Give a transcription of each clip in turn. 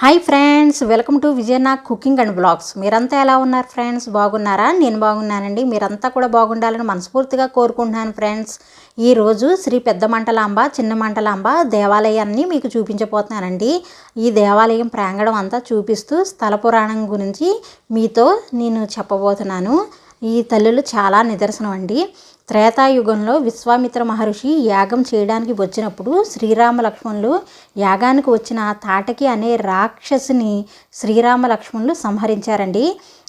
Hi friends welcome to విజయనా cooking and blogs మీరంతా ఎలా ఉన్నారు ఫ్రెండ్స్ బాగున్నారా? నేను బాగున్నానండి. మీరంతా కూడా బాగుండాలని మనస్ఫూర్తిగా కోరుకుంటున్నాను ఫ్రెండ్స్ ఈరోజు శ్రీ పెద్ద మంటలాంబ చిన్న మంటలాంబ దేవాలయాన్ని మీకు చూపించబోతున్నానండి. ఈ దేవాలయం ప్రాంగణం అంతా చూపిస్తూ స్థల పురాణం గురించి మీతో నేను చెప్పబోతున్నాను. ఈ తల్లులు చాలా నిదర్శనం అండి. త్రేతాయుగంలో విశ్వామిత్ర మహర్షి యాగం చేయడానికి వచ్చినప్పుడు శ్రీరామ లక్ష్మణులు యాగానికి వచ్చిన తాటకి అనే రాక్షసిని శ్రీరామ లక్ష్మణులు సంహరించారండి.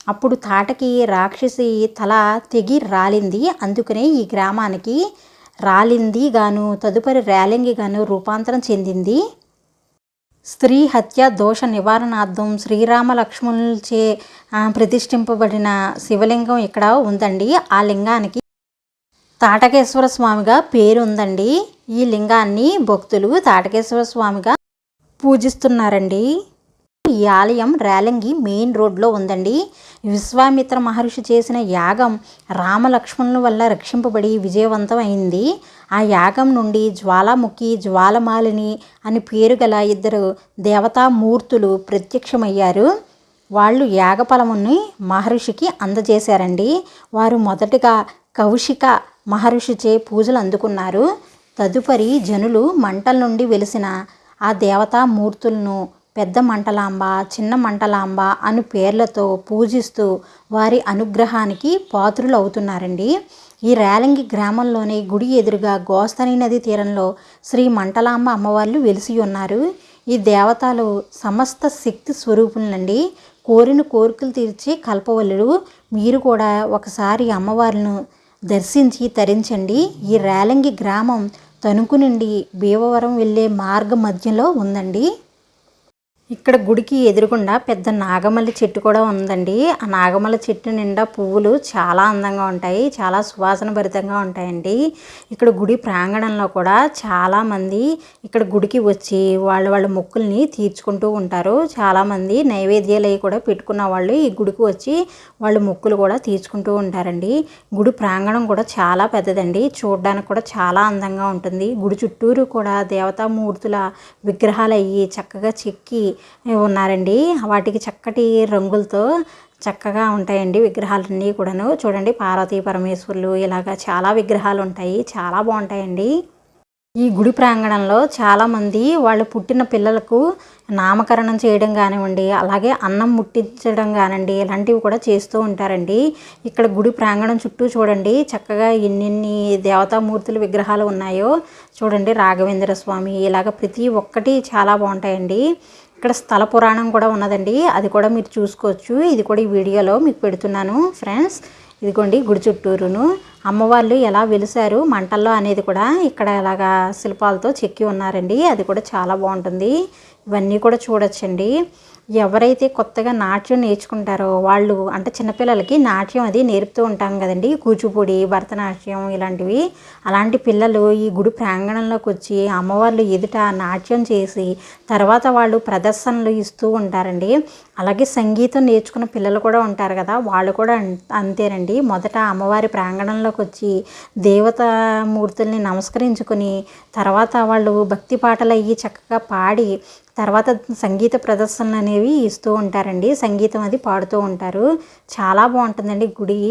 అప్పుడు తాటకి రాక్షసి తల తెగి రాలింది. అందుకనే ఈ గ్రామానికి రాలింది గాను తదుపరి ర్యాలింగి గాను రూపాంతరం చెందింది. స్త్రీ హత్య దోష నివారణార్థం శ్రీరామ లక్ష్మణులచే ప్రతిష్ఠింపబడిన శివలింగం ఇక్కడ ఉందండి. ఆ లింగానికి తాటకేశ్వర స్వామిగా పేరు ఉందండి ఈ లింగాన్ని భక్తులు తాటకేశ్వర స్వామిగా పూజిస్తున్నారండి. ఈ ఆలయం రేలంగి మెయిన్ రోడ్లో ఉందండి. విశ్వామిత్ర మహర్షి చేసిన యాగం రామలక్ష్మణుల వల్ల రక్షింపబడి విజయవంతం అయింది ఆ యాగం నుండి జ్వాలాముఖి జ్వాలమాలిని అని పేరు గల ఇద్దరు దేవతామూర్తులు ప్రత్యక్షమయ్యారు. వాళ్ళు యాగఫలముని మహర్షికి అందజేశారండి. వారు మొదటగా కౌశిక మహర్షిచే పూజలు అందుకున్నారు. తదుపరి జనులు మంటల నుండి వెలిసిన ఆ దేవతామూర్తులను పెద్ద మంటలాంబ చిన్న మంటలాంబ అను పేర్లతో పూజిస్తూ వారి అనుగ్రహానికి పాత్రులు అవుతున్నారండి. ఈ రేలంగి గ్రామంలోని గుడి ఎదురుగా గోస్తని నది తీరంలో శ్రీ మంటలాంబ అమ్మవార్లు వెలిసి ఉన్నారు. ఈ దేవతలు సమస్త శక్తి స్వరూపులండి కోరిన కోరికలు తీర్చే కల్పవల్లుడు మీరు కూడా ఒకసారి అమ్మవారిను దర్శించి తరించండి. ఈ రేలంగి గ్రామం తణుకు నుండి భీమవరం వెళ్ళే మార్గ మధ్యలో ఉందండి. ఇక్కడ గుడికి ఎదురుగుండా పెద్ద నాగమల్లి చెట్టు కూడా ఉందండి. ఆ నాగమల్లి చెట్టు నిండా పువ్వులు చాలా అందంగా ఉంటాయి చాలా సువాసన భరితంగా ఉంటాయండి. ఇక్కడ గుడి ప్రాంగణంలో కూడా చాలామంది ఇక్కడ గుడికి వచ్చి వాళ్ళ వాళ్ళ మొక్కుల్ని తీర్చుకుంటూ ఉంటారు. చాలామంది నైవేద్యాలు కూడా పెట్టుకున్న వాళ్ళు ఈ గుడికి వచ్చి వాళ్ళు మొక్కులు కూడా తీర్చుకుంటూ ఉంటారండి. గుడి ప్రాంగణం కూడా చాలా పెద్దదండి. చూడడానికి కూడా చాలా అందంగా ఉంటుంది. గుడి చుట్టూరు కూడా దేవతామూర్తుల విగ్రహాలు అయ్యి చక్కగా చెక్కి ఉన్నారండి. వాటికి చక్కటి రంగులతో చక్కగా ఉంటాయండి విగ్రహాలన్నీ కూడాను. చూడండి పార్వతీ పరమేశ్వరులు ఇలాగా చాలా విగ్రహాలు ఉంటాయి. చాలా బాగుంటాయండి. ఈ గుడి ప్రాంగణంలో చాలామంది వాళ్ళు పుట్టిన పిల్లలకు నామకరణం చేయడం కానివ్వండి అలాగే అన్నం ముట్టించడం కానివ్వండి ఇలాంటివి కూడా చేస్తూ ఉంటారండి. ఇక్కడ గుడి ప్రాంగణం చుట్టూ చూడండి చక్కగా ఎన్నెన్ని దేవతామూర్తుల విగ్రహాలు ఉన్నాయో. చూడండి రాఘవేంద్ర స్వామి ఇలాగ ప్రతి ఒక్కటి చాలా బాగుంటాయండి. ఇక్కడ స్థల పురాణం కూడా ఉన్నదండి. అది కూడా మీరు చూసుకోవచ్చు. ఇది కూడా ఈ వీడియోలో మీకు పెడుతున్నాను ఫ్రెండ్స్. ఇదిగోండి గుడి చుట్టూరును. అమ్మవాళ్ళు ఎలా వెలిసారు మంటల్లో అనేది కూడా ఇక్కడ ఇలాగా శిల్పాలతో చెక్కి ఉన్నారండి. అది కూడా చాలా బాగుంటుంది. ఇవన్నీ కూడా చూడొచ్చండి. ఎవరైతే కొత్తగా నాట్యం నేర్చుకుంటారో వాళ్ళు అంటే చిన్నపిల్లలకి నాట్యం అది నేర్పుతూ ఉంటాం కదండి. కూచిపూడి భరతనాట్యం ఇలాంటివి. అలాంటి పిల్లలు ఈ గుడి ప్రాంగణంలోకి వచ్చి అమ్మవార్లు ఎదుట నాట్యం చేసి తర్వాత వాళ్ళు ప్రదర్శనలు ఇస్తూ ఉంటారండి. అలాగే సంగీతం నేర్చుకున్న పిల్లలు కూడా ఉంటారు కదా వాళ్ళు కూడా అంతేనండి. మొదట అమ్మవారి ప్రాంగణంలోకి వచ్చి దేవతామూర్తుల్ని నమస్కరించుకుని తర్వాత వాళ్ళు భక్తి పాటలు అయ్యి చక్కగా పాడి తర్వాత సంగీత ప్రదర్శనలు అనేవి ఇస్తూ ఉంటారండి. సంగీతం అది పాడుతూ ఉంటారు. చాలా బాగుంటుందండి గుడి.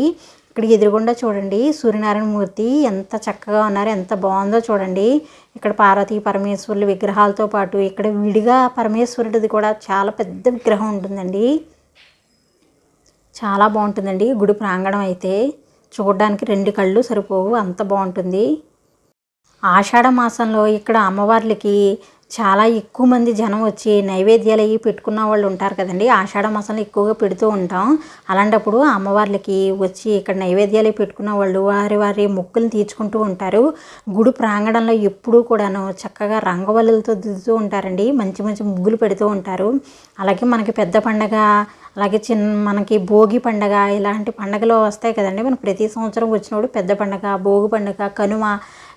ఇక్కడ ఎదురుగుండా చూడండి సూర్యనారాయణ మూర్తి ఎంత చక్కగా ఉన్నారో ఎంత బాగుందో చూడండి. ఇక్కడ పార్వతీ పరమేశ్వరుల విగ్రహాలతో పాటు ఇక్కడ విడిగా పరమేశ్వరుడిది కూడా చాలా పెద్ద విగ్రహం ఉంటుందండి. చాలా బాగుంటుందండి గుడి ప్రాంగణం అయితే. చూడడానికి రెండు కళ్ళు సరిపోవు అంత బాగుంటుంది. ఆషాఢ మాసంలో ఇక్కడ అమ్మవార్లకి చాలా ఎక్కువ మంది జనం వచ్చి నైవేద్యాలు అవి పెట్టుకున్న వాళ్ళు ఉంటారు కదండి. ఆషాఢ మాసంలో ఎక్కువగా పెడుతూ ఉంటాం. అలాంటప్పుడు అమ్మవార్లకి వచ్చి ఇక్కడ నైవేద్యాలు పెట్టుకున్న వాళ్ళు వారి వారి మొక్కులను తీర్చుకుంటూ ఉంటారు. గుడి ప్రాంగణంలో ఎప్పుడూ కూడాను చక్కగా రంగవల్లులతో దిద్దుతూ ఉంటారండి. మంచి మంచి ముగ్గులు పెడుతూ ఉంటారు. అలాగే మనకి పెద్ద పండగ అలాగే చిన్న మనకి భోగి పండగ ఇలాంటి పండగలు వస్తాయి కదండి. మనకు ప్రతి సంవత్సరం వచ్చినప్పుడు పెద్ద పండగ భోగి పండగ కనుమ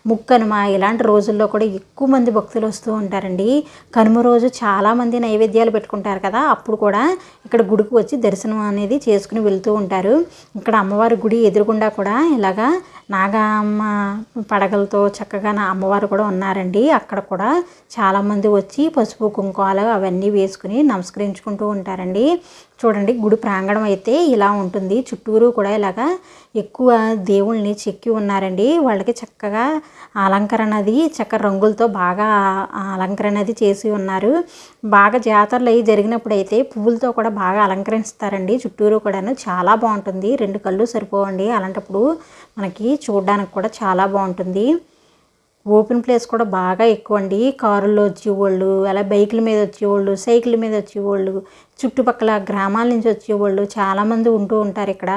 ముక్కనుమ ఇలాంటి రోజుల్లో కూడా ఎక్కువ మంది భక్తులు వస్తూ ఉంటారండి. కనుమ రోజు చాలామంది నైవేద్యాలు పెట్టుకుంటారు కదా అప్పుడు కూడా ఇక్కడ గుడికి వచ్చి దర్శనం అనేది చేసుకుని వెళ్తూ ఉంటారు. ఇక్కడ అమ్మవారి గుడి ఎదురుగుండా కూడా ఇలాగా నాగమ్మ పడగలతో చక్కగా నా అమ్మవారు కూడా ఉన్నారండి. అక్కడ కూడా చాలామంది వచ్చి పసుపు కుంకుమాలు అవన్నీ వేసుకుని నమస్కరించుకుంటూ ఉంటారండి. చూడండి గుడి ప్రాంగణం అయితే ఇలా ఉంటుంది. చుట్టూరు కూడా ఇలాగా ఎక్కువ దేవుళ్ళని చెక్కి ఉన్నారండి. వాళ్ళకి చక్కగా అలంకరణ అది చక్క రంగులతో బాగా అలంకరణ అది చేసి ఉన్నారు. బాగా జాతరలు అవి జరిగినప్పుడు అయితే పువ్వులతో కూడా బాగా అలంకరిస్తారండి. చుట్టూరు కూడాను చాలా బాగుంటుంది. రెండు కళ్ళు సరిపోవండి. అలాంటప్పుడు మనకి చూడడానికి కూడా చాలా బాగుంటుంది. ఓపెన్ ప్లేస్ కూడా బాగా ఎక్కువ అండి కారుల్లో వచ్చేవాళ్ళు అలా బైకుల మీద వచ్చేవాళ్ళు సైకిల్ మీద వచ్చేవాళ్ళు చుట్టుపక్కల గ్రామాల నుంచి వచ్చేవాళ్ళు చాలామంది ఉంటూ ఉంటారు ఇక్కడ.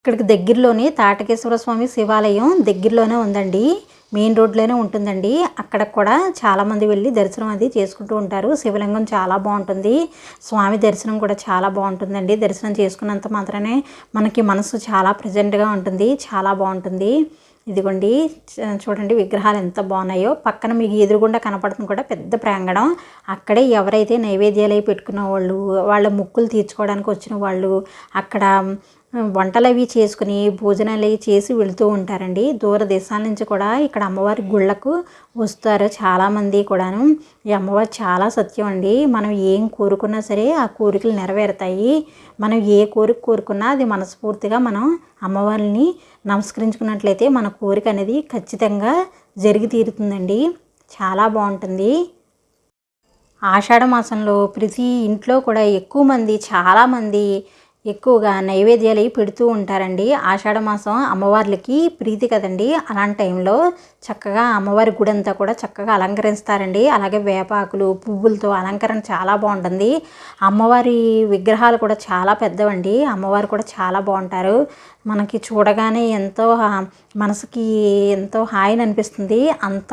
ఇక్కడికి దగ్గరలోనే తాటకేశ్వర స్వామి శివాలయం దగ్గరలోనే ఉందండి. మెయిన్ రోడ్లోనే ఉంటుందండి. అక్కడ కూడా చాలామంది వెళ్ళి దర్శనం అది చేసుకుంటూ ఉంటారు. శివలింగం చాలా బాగుంటుంది. స్వామి దర్శనం కూడా చాలా బాగుంటుందండి. దర్శనం చేసుకున్నంత మాత్రమే మనకి మనసు చాలా ప్రజెంట్గా ఉంటుంది. చాలా బాగుంటుంది. ఇదిగోండి చూడండి విగ్రహాలు ఎంత బాగున్నాయో. పక్కన మీకు ఎదురుగుండా కనపడుతుంది కూడా పెద్ద ప్రాంగణం. అక్కడే ఎవరైతే నైవేద్యాలు పెట్టుకున్న వాళ్ళు వాళ్ళ ముక్కులు తీర్చుకోవడానికి వచ్చిన వాళ్ళు అక్కడ వంటలు అవి చేసుకుని భోజనాలు అవి చేసి వెళుతూ ఉంటారండి. దూర దేశాల నుంచి కూడా ఇక్కడ అమ్మవారి గుళ్ళకు వస్తారు చాలామంది కూడాను. ఈ అమ్మవారు చాలా సత్యం అండి. మనం ఏం కోరుకున్నా సరే ఆ కోరికలు నెరవేరుతాయి. మనం ఏ కోరిక కోరుకున్నా అది మనస్ఫూర్తిగా మనం అమ్మవారిని నమస్కరించుకున్నట్లయితే మన కోరిక అనేది ఖచ్చితంగా జరిగి తీరుతుందండి. చాలా బాగుంటుంది. ఆషాఢ మాసంలో ప్రతి ఇంట్లో కూడా ఎక్కువ మంది చాలామంది ఎక్కువగా నైవేద్యాలు పెడుతూ ఉంటారండి. ఆషాఢ మాసం అమ్మవార్లకి ప్రీతి కదండి. అలాంటి టైంలో చక్కగా అమ్మవారి గుడి అంతా కూడా చక్కగా అలంకరిస్తారండి. అలాగే వేపాకులు పువ్వులతో అలంకరణ చాలా బాగుంటుంది. అమ్మవారి విగ్రహాలు కూడా చాలా పెద్దవండి. అమ్మవారు కూడా చాలా బాగుంటారు. మనకి చూడగానే ఎంతో మనసుకి ఎంతో హాయిని అనిపిస్తుంది. అంత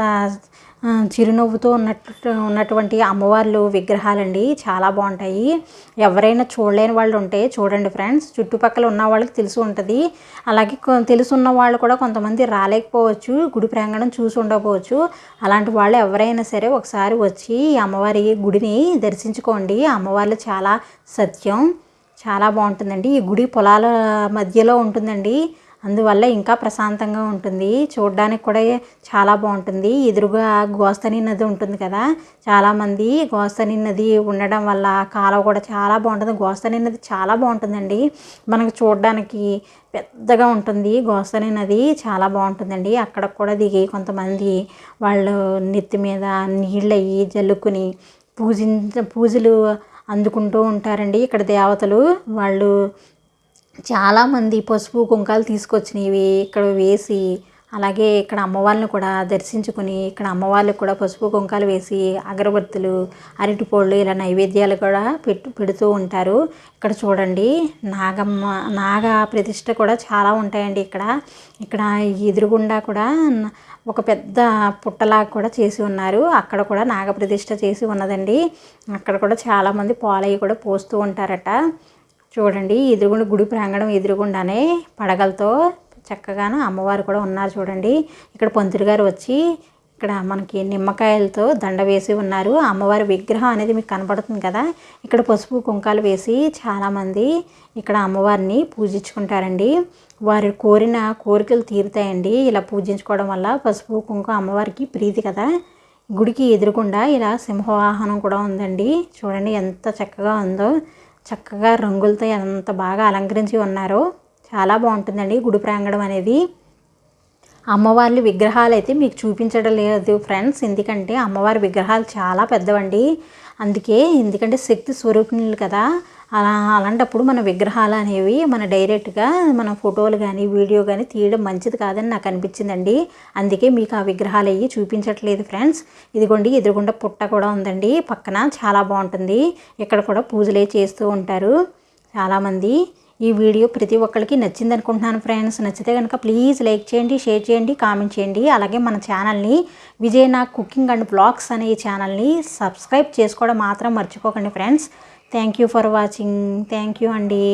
చిరునవ్వుతో ఉన్నట్టు ఉన్నటువంటి అమ్మవార్లు విగ్రహాలండి. చాలా బాగుంటాయి. ఎవరైనా చూడలేని వాళ్ళు ఉంటే చూడండి ఫ్రెండ్స్. చుట్టుపక్కల ఉన్న వాళ్ళకి తెలిసి ఉంటుంది. అలాగే తెలుసున్న వాళ్ళు కూడా కొంతమంది రాలేకపోవచ్చు. గుడి ప్రాంగణం చూసి ఉండకపోవచ్చు. అలాంటి వాళ్ళు ఎవరైనా సరే ఒకసారి వచ్చి అమ్మవారి గుడిని దర్శించుకోండి. అమ్మవార్లు చాలా సత్యం. చాలా బాగుంటుందండి. ఈ గుడి పొలాల మధ్యలో ఉంటుందండి. అందువల్ల ఇంకా ప్రశాంతంగా ఉంటుంది. చూడడానికి కూడా చాలా బాగుంటుంది. ఎదురుగా గోస్తని నది ఉంటుంది కదా. చాలామంది గోస్తని నది ఉండడం వల్ల కాలువ కూడా చాలా బాగుంటుంది. గోస్తని నది చాలా బాగుంటుందండి. మనకు చూడడానికి పెద్దగా ఉంటుంది. గోస్తని నది చాలా బాగుంటుందండి. అక్కడ కూడా దిగి కొంతమంది వాళ్ళు నెత్తి మీద నీళ్ళు అయ్యి జల్లుకుని పూజించ పూజలు అందుకుంటూ ఉంటారండి. ఇక్కడ దేవతలు వాళ్ళు చాలామంది పసుపు కుంకాలు తీసుకొచ్చినవి ఇక్కడ వేసి అలాగే ఇక్కడ అమ్మవారిని కూడా దర్శించుకుని ఇక్కడ అమ్మవార్లకు కూడా పసుపు కుంకాలు వేసి అగరబత్తులు అరటిపళ్ళు ఇలా నైవేద్యాలు కూడా పెట్టు పెడుతూ ఉంటారు. ఇక్కడ చూడండి నాగమ్మ నాగ ప్రతిష్ట కూడా చాలా ఉంటాయండి ఇక్కడ. ఇక్కడ ఎదురుగుండా కూడా ఒక పెద్ద పుట్టలాగా కూడా చేసి ఉన్నారు. అక్కడ కూడా నాగ ప్రతిష్ట చేసి ఉన్నదండి. అక్కడ కూడా చాలామంది పాలయ్యి కూడా పోస్తూ ఉంటారట. చూడండి ఎదురుగుండా గుడి ప్రాంగణం ఎదురుగుండానే పడగలతో చక్కగాను అమ్మవారు కూడా ఉన్నారు చూడండి. ఇక్కడ పంతులు గారు వచ్చి ఇక్కడ మనకి నిమ్మకాయలతో దండ వేసి ఉన్నారు. అమ్మవారి విగ్రహం అనేది మీకు కనబడుతుంది కదా. ఇక్కడ పసుపు కుంకాలు వేసి చాలామంది ఇక్కడ అమ్మవారిని పూజించుకుంటారండి. వారి కోరిన కోరికలు తీరుతాయండి. ఇలా పూజించుకోవడం వల్ల పసుపు కుంకుమ అమ్మవారికి ప్రీతి కదా. గుడికి ఎదురుకుండా ఇలా సింహవాహనం కూడా ఉందండి. చూడండి ఎంత చక్కగా ఉందో. చక్కగా రంగులతో ఎంత బాగా అలంకరించి ఉన్నారో. చాలా బాగుంటుందండి. గుడి ప్రాంగణం అనేది అమ్మవారి విగ్రహాలు అయితే మీకు చూపించడం లేదు ఫ్రెండ్స్. ఎందుకంటే అమ్మవారి విగ్రహాలు చాలా పెద్దవండి. అందుకే ఎందుకంటే శక్తి స్వరూపిణులు కదా. అలా అలాంటప్పుడు మన విగ్రహాలు అనేవి మన డైరెక్ట్గా మన ఫోటోలు కానీ వీడియో కానీ తీయడం మంచిది కాదని నాకు అనిపించిందండి. అందుకే మీకు ఆ విగ్రహాలు అవి చూపించట్లేదు ఫ్రెండ్స్. ఇదిగోండి ఎదురుగుండా పుట్ట కూడా ఉందండి. పక్కన చాలా బాగుంటుంది. ఇక్కడ కూడా పూజలే చేస్తూ ఉంటారు చాలామంది. ఈ వీడియో ప్రతి ఒక్కరికి నచ్చింది అనుకుంటున్నాను ఫ్రెండ్స్. నచ్చితే కనుక ప్లీజ్ లైక్ చేయండి షేర్ చేయండి కామెంట్ చేయండి. అలాగే మన ఛానల్ని విజయనా కుకింగ్ అండ్ బ్లాగ్స్ అనే ఈ ఛానల్ని సబ్స్క్రైబ్ చేసుకోవడం మాత్రం మర్చిపోకండి friends. Thank you for watching. Thank you అండి.